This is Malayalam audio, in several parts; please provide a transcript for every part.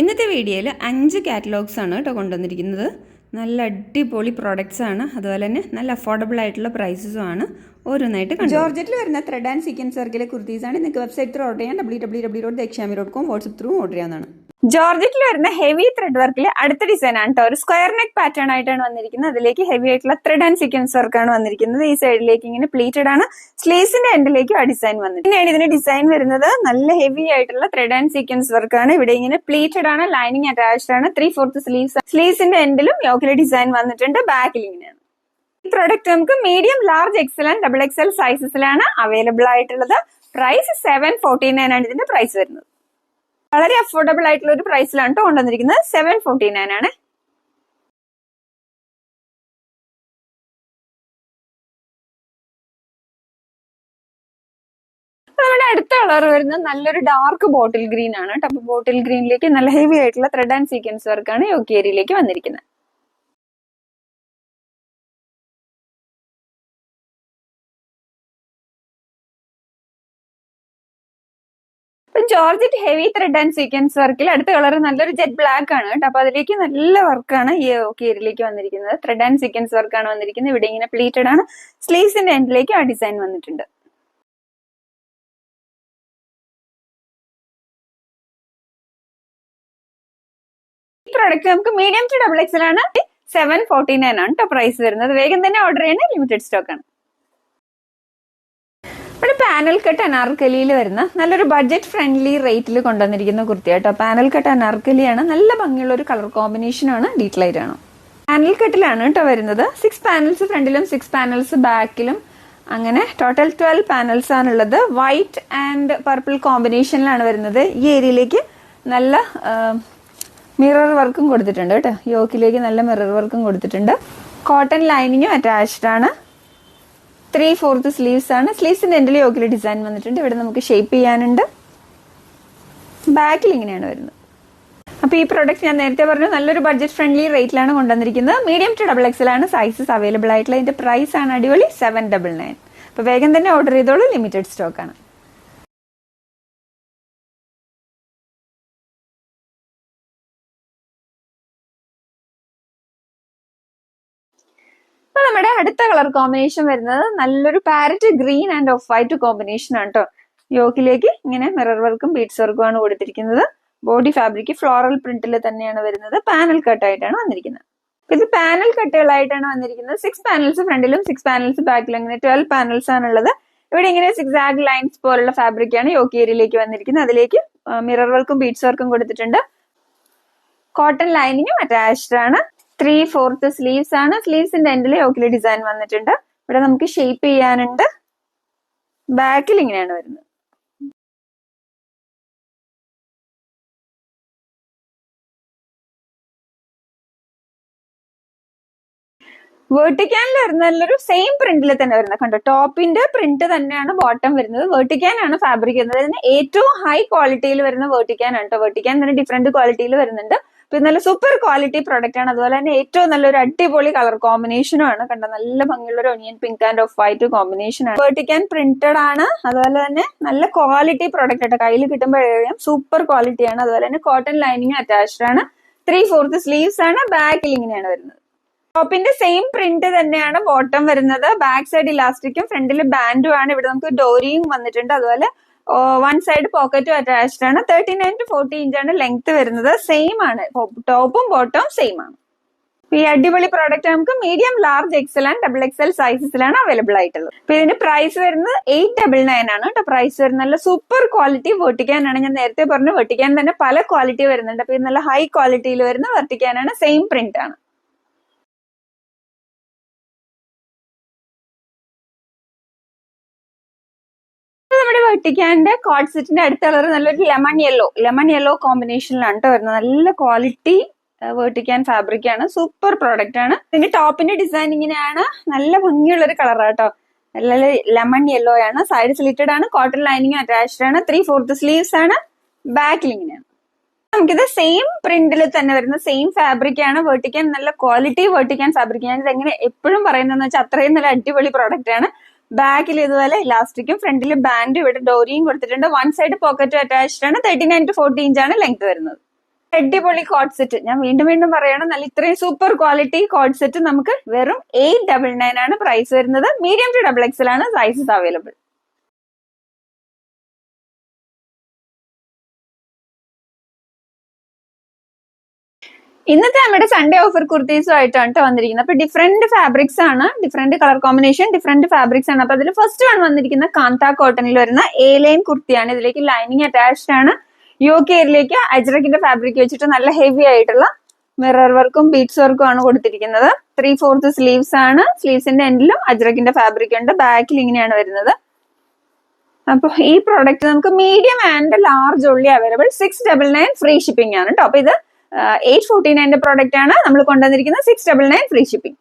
ഇന്നത്തെ വീഡിയോയിൽ അഞ്ച് കാറ്റലോഗ്സ് ആണ് കേട്ടോ കൊണ്ടുവന്നിരിക്കുന്നത്. നല്ല അടിപൊളി പ്രോഡക്റ്റ്സ് ആണ്. അതുപോലെ തന്നെ നല്ല അഫോർഡബിൾ ആയിട്ടുള്ള പ്രൈസസും ആണ്. ഓരോന്നായിട്ട് കണ്ടു. ജോർജറ്റിൽ വരുന്ന ത്രെഡ് ആൻഡ് സീക്വൻസ് വർക്കിലെ കുർത്തീസ് ആണ്. നിങ്ങൾക്ക് വെബ്സൈറ്റ് ത്രൂ ഓർഡർ ചെയ്യാൻ W W W dot Dakshami dot com WhatsApp through order ചെയ്യാവുന്നതാണ്. ജോർജറ്റിൽ വരുന്ന ഹെവി ത്രെഡ് വർക്കിൽ അടുത്ത ഡിസൈൻ ആണ് കേട്ടോ ഒരു സ്ക്വയർ നെക്ക് പാറ്റേൺ ആയിട്ടാണ് വന്നിരിക്കുന്നത്. അതിലേക്ക് ഹെവി ആയിട്ടുള്ള ത്രെഡ് ആൻഡ് സീക്വൻസ് വർക്കാണ് വന്നിരിക്കുന്നത്. ഈ സൈഡിലേക്ക് ഇങ്ങനെ പ്ലീറ്റഡ് ആണ്. സ്ലീവ്സിന്റെ എൻഡിലേക്കും ആ ഡിസൈൻ വന്നിട്ട് പിന്നെയാണ് ഇതിന്റെ ഡിസൈൻ വരുന്നത് നല്ല ഹെവി ആയിട്ടുള്ള ത്രെഡ് ആൻഡ് സീക്വൻസ് വർക്കാണ് ഇവിടെ ഇങ്ങനെ പ്ലീറ്റഡ് ആണ് ലൈനിങ് അറ്റാച്ച്ഡ് ആണ്. ത്രീ ഫോർത്ത് സ്ലീവ്സ് സ്ലീവ്സിന്റെ എൻഡിലും യോക്കിലെ ഡിസൈൻ വന്നിട്ടുണ്ട്. ബാക്കിൽ ഇങ്ങനെയാണ് ഈ പ്രൊഡക്റ്റ് നമുക്ക് medium large XL and double XL സൈസസിലാണ് available ആയിട്ടുള്ളത്. പ്രൈസ് സെവൻ ഫോർട്ടി നയൻ ആണ് ഇതിന്റെ പ്രൈസ് വരുന്നത്. വളരെ അഫോർഡബിൾ ആയിട്ടുള്ള ഒരു പ്രൈസിലാണ് കേട്ടോ കൊണ്ടുവന്നിരിക്കുന്നത്. സെവൻ ഫോർട്ടി നയൻ ആണ്. നമ്മുടെ അടുത്ത കളർ വരുന്നത് നല്ലൊരു ഡാർക്ക് ബോട്ടിൽ ഗ്രീൻ ആണ് കേട്ടോ ബോട്ടിൽ ഗ്രീനിലേക്ക് നല്ല ഹെവി ആയിട്ടുള്ള ത്രെഡ് ആൻഡ് സീക്വൻസ് വർക്കാണ് യോക്കേരിയിലേക്ക് വന്നിരിക്കുന്നത്. ഇപ്പം georgette heavy thread and sequence വർക്കിൽ അടുത്ത കളർ നല്ലൊരു ജെറ്റ് ബ്ലാക്ക് ആണ് കേട്ടോ. അപ്പൊ അതിലേക്ക് നല്ല വർക്കാണ് ഈ കീരിലേക്ക് വന്നിരിക്കുന്നത്. ത്രെഡ് ആൻഡ് സീക്വൻസ് വർക്കാണ് വന്നിരിക്കുന്നത്. ഇവിടെ ഇങ്ങനെ പ്ലീറ്റഡ് ആണ്. സ്ലീവ്സിന്റെ എൻഡിലേക്ക് ആ ഡിസൈൻ വന്നിട്ടുണ്ട്. പ്രോഡക്റ്റ് നമുക്ക് മീഡിയം ടു ഡബിൾ എക്സൽ ആണ് സെവൻ ഫോർട്ടി നയൻ ആണ് കേട്ടോ പ്രൈസ് വരുന്നത്. വേഗം തന്നെ ഓർഡർ ചെയ്യണേ. ലിമിറ്റഡ് സ്റ്റോക്ക് ആണ്. ഇവിടെ പാനൽ കട്ട് അനാർക്കലിയിൽ വരുന്ന നല്ലൊരു ബഡ്ജറ്റ് ഫ്രണ്ട്ലി റേറ്റിൽ കൊണ്ടുവന്നിരിക്കുന്ന കുർത്തി കേട്ടോ പാനൽ കട്ട് അനാർക്കലിയാണ് നല്ല ഭംഗിയുള്ള ഒരു കളർ കോമ്പിനേഷൻ ആണ് ഡീറ്റെയിൽ ആണ്. പാനൽ കട്ടിലാണ് കേട്ടോ വരുന്നത്. സിക്സ് പാനൽസ് ഫ്രണ്ടിലും സിക്സ് പാനൽസ് ബാക്കിലും അങ്ങനെ ടോട്ടൽ ട്വൽവ് പാനൽസ് ആണുള്ളത്. വൈറ്റ് ആൻഡ് പർപ്പിൾ കോമ്പിനേഷനിലാണ് വരുന്നത്. ഈ ഏരിയയിലേക്ക് നല്ല മിറർ വർക്കും കൊടുത്തിട്ടുണ്ട് കേട്ടോ. യോക്കിലേക്ക് നല്ല മിറർ വർക്കും കൊടുത്തിട്ടുണ്ട്. കോട്ടൺ ലൈനിങ്ങും അറ്റാച്ച്ഡ് ആണ്. ത്രീ ഫോർത്ത് സ്ലീവ്സ് ആണ്. സ്ലീവ്സിന്റെ എൻഡിൽ യോക്കിൽ ഡിസൈൻ വന്നിട്ടുണ്ട്. ഇവിടെ നമുക്ക് ഷേപ്പ് ചെയ്യാനുണ്ട്. ബാക്കിൽ ഇങ്ങനെയാണ് വരുന്നത്. അപ്പൊ ഈ പ്രോഡക്റ്റ് ഞാൻ നേരത്തെ പറഞ്ഞു നല്ലൊരു ബഡ്ജറ്റ് ഫ്രണ്ട്ലി റേറ്റിലാണ് കൊണ്ടുവന്നിരിക്കുന്നത്. മീഡിയം ടു ഡബിൾ എക്സൽ ആണ്. സൈസസ് അവൈലബിൾ ആയിട്ടുള്ള. ഇതിന്റെ പ്രൈസ് ആണ് അടിപൊളി സെവൻ ഡബിൾ നയൻ അപ്പൊ വേഗം തന്നെ ഓർഡർ ചെയ്തോളൂ. ലിമിറ്റഡ് സ്റ്റോക്ക് അപ്പൊ നമ്മുടെ അടുത്ത കളർ കോമ്പിനേഷൻ വരുന്നത് നല്ലൊരു parrot green and off white combination ആണ് കേട്ടോ യോക്കിലേക്ക് ഇങ്ങനെ മിറർ വർക്കും ബീഡ്സ് വർക്കും ആണ് കൊടുത്തിരിക്കുന്നത്. ബോഡി ഫാബ്രിക് ഫ്ലോറൽ പ്രിന്റിൽ തന്നെയാണ് വരുന്നത്. പാനൽ കട്ടായിട്ടാണ് വന്നിരിക്കുന്നത്. ഇത് പാനൽ കട്ടുകളായിട്ടാണ് വന്നിരിക്കുന്നത്. സിക്സ് പാനൽസ് ഫ്രണ്ടിലും സിക്സ് പാനൽസ് ബാക്കിലും അങ്ങനെ ട്വൽവ് പാനൽസ് ആണുള്ളത്. ഇവിടെ ഇങ്ങനെ സിക്സ് ആഗ് ലൈൻസ് പോലുള്ള ഫാബ്രിക് ആണ് യോക്കി ഏരിയയിലേക്ക് വന്നിരിക്കുന്നത്. അതിലേക്ക് മിറർ വർക്കും ബീഡ്സ് വർക്കും കൊടുത്തിട്ടുണ്ട്. കോട്ടൺ ലൈനിങ്ങും അറ്റാച്ച്ഡ് ആണ്. ത്രീ ഫോർത്ത് സ്ലീവ്സ് ആണ്. സ്ലീവ്സിന്റെ എൻഡിൽ യോക്കിലെ ഡിസൈൻ വന്നിട്ടുണ്ട്. ഇവിടെ നമുക്ക് ഷെയ്പ്പ് ചെയ്യാനുണ്ട്. ബാക്കിൽ ഇങ്ങനെയാണ് വരുന്നത്. വേർട്ടിക്കാനിൽ വരുന്ന നല്ലൊരു സെയിം പ്രിന്റിൽ തന്നെ വരുന്നത്. കണ്ടോ? ടോപ്പിന്റെ പ്രിന്റ് തന്നെയാണ് ബോട്ടം വരുന്നത്. വേർട്ടിക്കാൻ ആണ് ഫാബ്രിക് വരുന്നത് ഏറ്റവും ഹൈ ക്വാളിറ്റിയിൽ വരുന്ന വേർട്ടിക്കാൻ ആണ് കേട്ടോ. വേർട്ടിക്കാൻ തന്നെ ഡിഫറെന്റ് ക്വാളിറ്റിയിൽ വരുന്നുണ്ട്. പിന്നെ നല്ല സൂപ്പർ ക്വാളിറ്റി പ്രോഡക്റ്റ് ആണ്. അതുപോലെ തന്നെ ഏറ്റവും നല്ലൊരു അടിപൊളി കളർ കോമ്പിനേഷനും ആണ്. കണ്ട? നല്ല ഭംഗിയുള്ള ഒരു onion pink and off white combination ആണ് വേർട്ടിക്കാൻ പ്രിന്റഡ് ആണ്. അതുപോലെ തന്നെ നല്ല ക്വാളിറ്റി പ്രോഡക്റ്റ് ആണ് കയ്യിൽ കിട്ടുമ്പോഴേക്കും സൂപ്പർ ക്വാളിറ്റി ആണ്. അതുപോലെ തന്നെ കോട്ടൺ ലൈനിങ് അറ്റാച്ച്ഡ് ആണ്. ത്രീ ഫോർത്ത് സ്ലീവ്സ് ആണ്. ബാക്കിൽ ഇങ്ങനെയാണ് വരുന്നത്. ടോപ്പിന്റെ സെയിം പ്രിന്റ് തന്നെയാണ് ബോട്ടം വരുന്നത്. ബാക്ക് സൈഡ് ഇലാസ്റ്റിക്കും ഫ്രണ്ടിൽ ബാൻഡും ആണ്. ഇവിടെ നമുക്ക് ഡോറിയും വന്നിട്ടുണ്ട്. അതുപോലെ വൺ സൈഡ് പോക്കറ്റും അറ്റാച്ച്ഡ് ആണ്. Thirty nine to forty inch ആണ് ലെങ്ത് വരുന്നത്. സെയിം ആണ്. ടോപ്പും ബോട്ടവും സെയിം ആണ്. ഈ അടിപൊളി പ്രോഡക്റ്റ് നമുക്ക് medium large XL and double XL സൈസസിലാണ് available ആയിട്ടുള്ളത്. അപ്പൊ ഇതിന്റെ പ്രൈസ് വരുന്നത് എയ്റ്റ് ഡബിൾ നയൻ ആണ് കേട്ടോ. പ്രൈസ് വരുന്നത് നല്ല സൂപ്പർ ക്വാളിറ്റി വെട്ടിക്കാനാണ് ഞാൻ നേരത്തെ പറഞ്ഞു വെട്ടിക്കാൻ തന്നെ പല ക്വാളിറ്റി വരുന്നുണ്ട്. അപ്പൊ ഇത് നല്ല ഹൈ ക്വാളിറ്റിയിൽ വരുന്ന വെട്ടിക്കാനാണ് സെയിം പ്രിന്റ് ആണ്. വെട്ടിക്കാന്റെ കോഡ് സെറ്റിന്റെ നല്ലൊരു ലെമൺ യെല്ലോ ലെമൺ യെല്ലോ കോമ്പിനേഷനിലാണ് കേട്ടോ വരുന്നത്. നല്ല ക്വാളിറ്റി വേർട്ടിക്കാൻ ഫാബ്രിക് ആണ്. സൂപ്പർ പ്രോഡക്റ്റ് ആണ്. ഇതിന്റെ ടോപ്പിന്റെ ഡിസൈൻ ഇങ്ങനെയാണ്. നല്ല ഭംഗിയുള്ള ഒരു കേട്ടോ നല്ല ലെമൺ യെല്ലോ ആണ്. സൈഡ് സ്ലിറ്റഡ് ആണ്. കോട്ടൺ ലൈനിങ് അറ്റാച്ച്ഡ് ആണ്. ത്രീ ഫോർത്ത് സ്ലീവ്സ് ആണ്. ബാക്കിൽ ഇങ്ങനെയാണ്. നമുക്കിത് സെയിം പ്രിന്റിൽ തന്നെ വരുന്ന സെയിം ഫാബ്രിക് ആണ്. വേർട്ടിക്കാൻ നല്ല ക്വാളിറ്റി വേർട്ടിക്കാൻ ഫാബ്രിക് ഞാൻ ഇത് എങ്ങനെ എപ്പോഴും പറയുന്നതെന്ന് വെച്ചാൽ അത്രയും നല്ല അടിപൊളി പ്രോഡക്റ്റ് ആണ്. ബാക്കിൽ ഇതുപോലെ ഇലാസ്റ്റിക്കും ഫ്രണ്ടിൽ ബാൻഡ് ഇവിടെ ഡോറിയും കൊടുത്തിട്ടുണ്ട്. വൺ സൈഡ് പോക്കറ്റ് അറ്റാച്ച്ഡ് ആണ്. Thirty nine to forty inch ആണ് ലെങ്ത് വരുന്നത്. അടിപൊളി കോഡ് സെറ്റ് ഞാൻ വീണ്ടും വീണ്ടും പറയണം നല്ല ഇത്രയും സൂപ്പർ ക്വാളിറ്റി കോഡ് സെറ്റ് നമുക്ക് വെറും എയ്റ്റ് ഡബിൾ നയൻ ആണ് പ്രൈസ് വരുന്നത്. മീഡിയം ടു ഡബിൾ എക്സൽ ആണ് സൈസസ് അവൈലബിൾ ഇന്നത്തെ നമ്മുടെ സൺഡേ ഓഫർ കുർത്തീസും ആയിട്ടാണ് കേട്ടോ വന്നിരിക്കുന്നത്. അപ്പൊ ഡിഫറെന്റ് ഫാബ്രിക്സ് ആണ് different colour combination different fabrics ആണ്. അപ്പൊ അതിൽ ഫസ്റ്റ് വൺ വന്നിരിക്കുന്ന കാന്ത കോട്ടണിൽ വരുന്ന എ ലൈൻ കുർത്തിയാണ്. ഇതിലേക്ക് ലൈനിങ് അറ്റാച്ച്ഡ് ആണ്. യു കെയറിലേക്ക് അജ്രക്കിന്റെ ഫാബ്രിക് വെച്ചിട്ട് നല്ല ഹെവി ആയിട്ടുള്ള മിറർ വർക്കും ബീഡ്സ് വർക്കും ആണ് കൊടുത്തിരിക്കുന്നത്. ത്രീ ഫോർത്ത് സ്ലീവ്സ് ആണ് സ്ലീവ്സിന്റെ എൻഡിലും അജ്രക്കിന്റെ ഫാബ്രിക് ഉണ്ട്. ബാക്കിൽ ഇങ്ങനെയാണ് വരുന്നത്. അപ്പൊ ഈ പ്രോഡക്റ്റ് നമുക്ക് മീഡിയം ആൻഡ് ലാർജ് ഉള്ളി available six double nine free shipping ആണ് കേട്ടോ അപ്പൊ ഇത് എയ്റ്റ് ഫോർട്ടി നയന്റെ പ്രോഡക്റ്റ് ആണ് നമ്മൾ കൊണ്ടുവന്നിരിക്കുന്നത് six double nine free shipping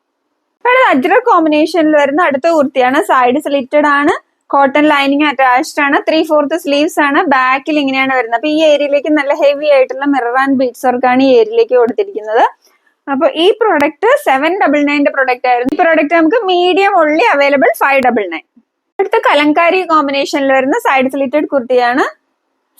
ഇവിടെ അജ്ര കോമ്പിനേഷനിൽ വരുന്ന അടുത്ത കുർത്തിയാണ്. സൈഡ് സ്ലിറ്റഡ് ആണ്. കോട്ടൺ ലൈനിങ് അറ്റാച്ച്ഡ് ആണ്. ത്രീ ഫോർത്ത് സ്ലീവ്സ് ആണ്. ബാക്കിൽ ഇങ്ങനെയാണ് വരുന്നത്. അപ്പൊ ഈ ഏരിയയിലേക്ക് നല്ല ഹെവി ആയിട്ടുള്ള മിറർ ആൻഡ് ബീഡ്സ് വർക്കാണ് ഈ ഏരിയയിലേക്ക് കൊടുത്തിരിക്കുന്നത്. അപ്പൊ ഈ പ്രോഡക്റ്റ് സെവൻ ഡബിൾ നയന്റെ പ്രൊഡക്റ്റ് ആയിരുന്നു. ഈ പ്രൊഡക്റ്റ് നമുക്ക് മീഡിയം ഉള്ളി അവൈലബിൾ ഫൈവ് ഡബിൾ നയൻ അടുത്ത കലങ്കാരി കോമ്പിനേഷനിൽ വരുന്ന സൈഡ് സ്ലിറ്റഡ് കുർത്തിയാണ്.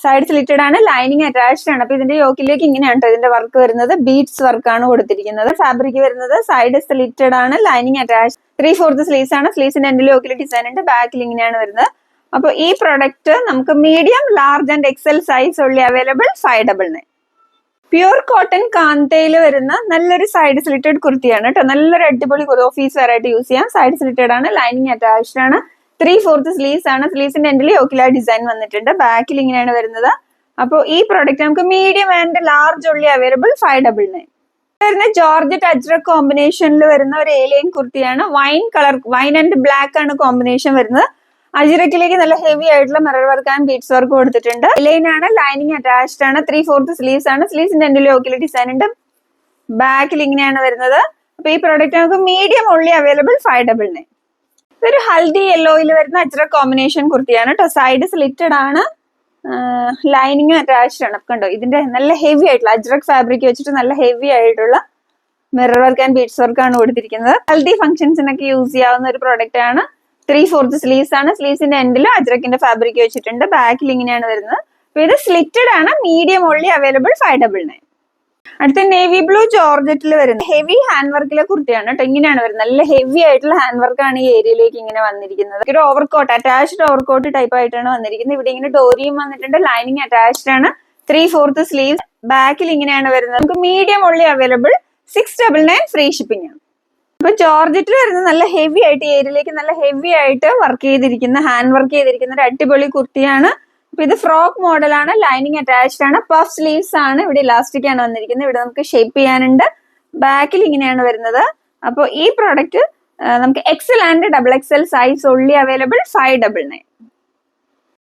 സൈഡ് സ്ലിറ്റഡ് ആണ് ലൈനിങ് അറ്റാച്ച്ഡ് ആണ്. അപ്പൊ ഇതിന്റെ യോക്കിലേക്ക് ഇങ്ങനെയാണ് ഇതിന്റെ വർക്ക് വരുന്നത്. ബീഡ്സ് വർക്കാണ് കൊടുത്തിരിക്കുന്നത്. ഫാബ്രിക് വരുന്നത് സൈഡ് സ്ലിറ്റഡ് ആണ് lining attach three fourth sleeves ആണ്. സ്ലീവ്സിന്റെ എൻഡിൽ യോക്കിൽ ഡിസൈൻ ഉണ്ട് ബാക്കിൽ ഇങ്ങനെയാണ് വരുന്നത്. അപ്പൊ ഈ പ്രൊഡക്റ്റ് നമുക്ക് medium large and XL size ഉള്ളി available five double nine pure cotton കാന്തയിൽ വരുന്ന നല്ലൊരു സൈഡ് സ്ലിറ്റഡ് കുർത്തിയാണ് കേട്ടോ നല്ലൊരു അടിപൊളി ഓഫീസ് ആയിട്ട് യൂസ് ചെയ്യാം. സൈഡ് സ്ലിറ്റഡ് ആണ് ലൈനിങ് അറ്റാച്ച്ഡ് ആണ്. ത്രീ ഫോർത്ത് സ്ലീവ്സ് ആണ്. സ്ലീവ്സിന്റെ എൻഡിൽ യോക്കില ഡിസൈൻ വന്നിട്ടുണ്ട്. ബാക്കിൽ ഇങ്ങനെയാണ് വരുന്നത്. അപ്പോൾ ഈ പ്രോഡക്റ്റ് നമുക്ക് മീഡിയം ആൻഡ് ലാർജ് ഉള്ളി അവൈലബിൾ ഫൈവ് ഡബിൾ നയൻ വരുന്ന ജോർജറ്റ് അജ്രക് കോമ്പിനേഷനിൽ വരുന്ന ഒരു ഏലിയൻ കുർത്തിയാണ്. Wine colour wine and black ആണ് കോമ്പിനേഷൻ വരുന്നത്. അജിറക്കിലേക്ക് നല്ല ഹെവി ആയിട്ടുള്ള mirror work and beads work കൊടുത്തിട്ടുണ്ട്. ലൈൻ ആണ് ലൈനിങ് അറ്റാച്ച്ഡ് ആണ്. ത്രീ ഫോർത്ത് സ്ലീവ്സ് ആണ്. സ്ലീവ്സിന്റെ എൻഡിൽ യോക്കിൽ ഡിസൈൻ ഉണ്ട്. ബാക്കിൽ ഇങ്ങനെയാണ് വരുന്നത്. അപ്പൊ ഈ പ്രോഡക്റ്റ് നമുക്ക് മീഡിയം ഉള്ളി അവൈലബിൾ ഫൈവ് ഡബിൾ നയൻ ഇതൊരു ഹൽദി യെല്ലോയിൽ വരുന്ന അച്ചറ കോമ്പിനേഷൻ കുർത്തിയാണ്. കേട്ടോ സൈഡ് സ്ലിറ്റഡ് ആണ്. ലൈനിങ് അറ്റാച്ച്ഡ് ആണ്. കണ്ടോ ഇതിന്റെ നല്ല ഹെവി ആയിട്ടുള്ള അജ്രക് ഫാബ്രിക് വെച്ചിട്ട് നല്ല ഹെവി ആയിട്ടുള്ള mirror work and beads work ആണ് കൊടുത്തിരിക്കുന്നത്. ഹൽദി ഫംഗ്ഷൻസിനൊക്കെ യൂസ് ചെയ്യാവുന്ന ഒരു പ്രോഡക്റ്റ് ആണ്. ത്രീ ഫോർത്ത് സ്ലീവ്സ് ആണ്. സ്ലീവ്സിന്റെ എൻഡിൽ അജ്രക്കിന്റെ ഫാബ്രിക് വെച്ചിട്ടുണ്ട്. ബാക്കിൽ ഇങ്ങനെയാണ് വരുന്നത്. അപ്പൊ ഇത് സ്ലിറ്റഡ് ആണ്. Medium only available five double nine അടുത്ത നേവി ബ്ലൂ ജോർജറ്റിൽ വരുന്നത്. ഹെവി ഹാൻഡ് വർക്കിലെ കുർത്തിയാണ് കേട്ടോ. ഇങ്ങനെയാണ് വരുന്നത്. നല്ല ഹെവി ആയിട്ടുള്ള ഹാൻഡ് വർക്കാണ് ഈ ഏരിയയിലേക്ക് ഇങ്ങനെ വന്നിരിക്കുന്നത്. ഒരു ഓവർകോട്ട് അറ്റാച്ച്ഡ് ഓവർകോട്ട് ടൈപ്പ് ആയിട്ടാണ് വന്നിരിക്കുന്നത്. ഇവിടെ ഇങ്ങനെ ഡോറിയും വന്നിട്ടുണ്ട്. ലൈനിങ് അറ്റാച്ച്ഡ് ആണ്. ത്രീ ഫോർത്ത് സ്ലീവ് ബാക്കിൽ ഇങ്ങനെയാണ് വരുന്നത്. നമുക്ക് മീഡിയം ഉള്ളി available six double nine free shipping ആണ്. അപ്പൊ ജോർജറ്റിൽ വരുന്നത് നല്ല ഹെവി ആയിട്ട് ഏരിയയിലേക്ക് നല്ല ഹെവി ആയിട്ട് വർക്ക് ചെയ്തിരിക്കുന്ന ഹാൻഡ് വർക്ക് ചെയ്തിരിക്കുന്ന ഒരു അടിപൊളി കുർത്തിയാണ്. അപ്പൊ ഇത് ഫ്രോക്ക് മോഡലാണ് ലൈനിങ് അറ്റാച്ച്ഡ് ആണ്. പഫ് സ്ലീവ്സ് ആണ്. ഇവിടെ ഇലാസ്റ്റിക് ആണ് വന്നിരിക്കുന്നത്. ഇവിടെ നമുക്ക് ഷേപ്പ് ചെയ്യാനുണ്ട്. ബാക്കിൽ ഇങ്ങനെയാണ് വരുന്നത്. അപ്പോൾ ഈ പ്രോഡക്റ്റ് നമുക്ക് XL and double XL size ഉള്ളി അവൈലബിൾ ഫൈവ് ഡബിൾ നയൻ